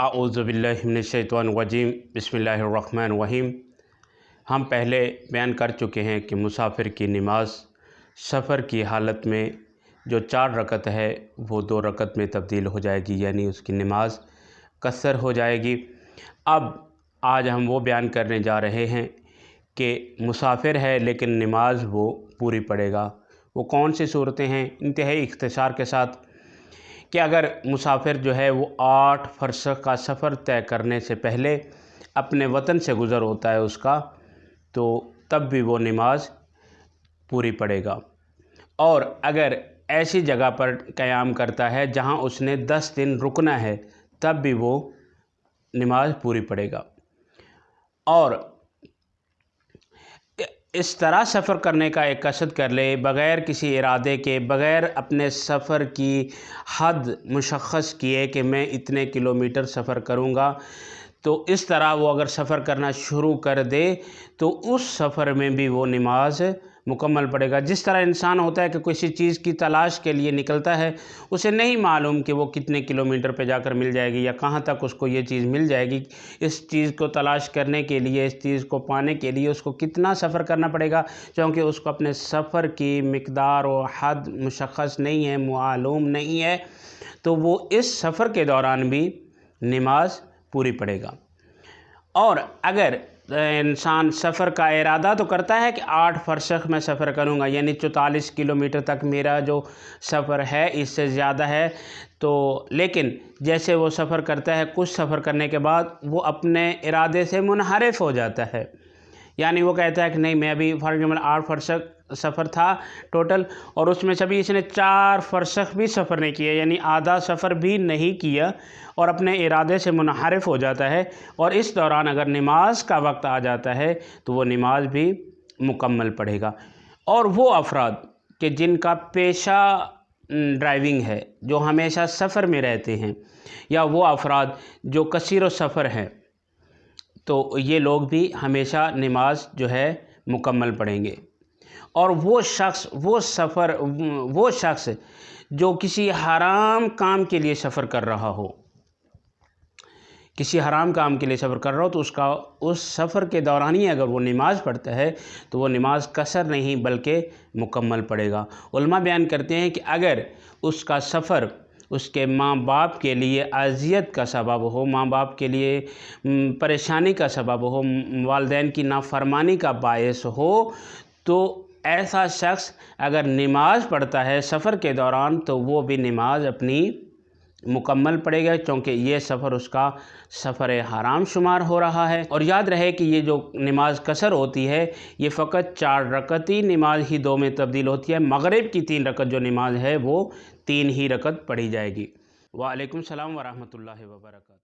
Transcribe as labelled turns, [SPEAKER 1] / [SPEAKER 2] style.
[SPEAKER 1] आउज़बिल्लिनशैतवानवजीम बसमीम हम पहले बयान कर चुके हैं कि मुसाफिर की नमाज़ सफ़र की हालत में जो चार रकत है, वो दो रकत में तब्दील हो जाएगी, यानी उसकी नमाज़ कसर हो जाएगी। अब आज हम वो बयान करने जा रहे हैं कि मुसाफिर है, लेकिन नमाज़ वो पूरी पड़ेगा वो कौन सी सूरतें हैं? इंतहाई इख्तसार के साथ कि अगर मुसाफिर जो है वो आठ फरस का सफ़र तय करने से पहले अपने वतन से गुज़र होता है उसका तो तब भी वो नमाज़ पूरी पड़ेगा और अगर ऐसी जगह पर क़याम करता है जहाँ उसने दस दिन रुकना है, तब भी वो नमाज़ पूरी पड़ेगा और इस तरह सफ़र करने का एक कसद कर ले, बग़ैर किसी इरादे के, बग़ैर अपने सफ़र की हद मुशख़स किए कि मैं इतने किलोमीटर सफ़र करूँगा। तो इस तरह वो अगर सफ़र करना शुरू कर दे तो उस सफ़र में भी वो नमाज़ मुकम्मल पड़ेगा। जिस तरह इंसान होता है कि किसी चीज़ की तलाश के लिए निकलता है, उसे नहीं मालूम कि वो कितने किलोमीटर पे जाकर मिल जाएगी या कहाँ तक उसको ये चीज़ मिल जाएगी। इस चीज़ को तलाश करने के लिए, इस चीज़ को पाने के लिए उसको कितना सफ़र करना पड़ेगा? क्योंकि उसको अपने सफ़र की मकदार व हद मुशख़स नहीं है, मालूम नहीं है तो वो इस सफ़र के दौरान भी नमाज़ पूरी पड़ेगा और अगर इंसान सफ़र का इरादा तो करता है कि आठ फरसख में सफ़र करूँगा, यानी चौतालीस किलोमीटर तक मेरा जो सफ़र है, इससे ज़्यादा है। तो लेकिन जैसे वो सफ़र करता है, कुछ सफ़र करने के बाद वो अपने इरादे से मुनहरफ हो जाता है। यानी वो कहता है कि नहीं, मैं अभी फॉर एग्ज़ाम्पल आठ फरसख सफ़र था टोटल, और उसमें से भी इसने चार फरसख भी सफ़र नहीं किया यानी आधा सफ़र भी नहीं किया, और अपने इरादे से मुनहरफ हो जाता है। और इस दौरान अगर नमाज़ का वक्त आ जाता है तो वो नमाज़ भी मुकम्मल पढ़ेगा। और वो अफराद कि जिनका पेशा ड्राइविंग है, जो हमेशा सफ़र में रहते हैं, या वो अफराद जो कसर सफ़र हैं तो ये लोग भी हमेशा नमाज़ जो है मुकम्मल पढ़ेंगे। और वो शख्स, वो सफ़र, वो शख्स जो किसी हराम काम के लिए सफ़र कर रहा हो, किसी हराम काम के लिए सफ़र कर रहा हो तो उसका, उस सफ़र के दौरान ही अगर वो नमाज़ पढ़ता है तो वो नमाज़ कसर नहीं, बल्कि मुकम्मल पड़ेगा बयान करते हैं कि अगर उसका सफ़र उसके माँ बाप के लिए अजियत का सबब हो माँ बाप के लिए परेशानी का सबब हो वालदेन की नाफरमानी का बायस हो तो ऐसा शख्स अगर नमाज़ पढ़ता है सफ़र के दौरान तो वो भी नमाज़ अपनी मुकम्मल पड़ेगा, क्योंकि ये सफ़र उसका सफ़र हराम शुमार हो रहा है। और याद रहे कि ये जो नमाज़ कसर होती है, ये फ़कत चार रकती नमाज़ ही दो में तब्दील होती है। मगरब की तीन रकत जो नमाज़ है, वो तीन ही रकत पढ़ी जाएगी। वालेकुम सलाम वरहमतुल्लाहि वबरकatuh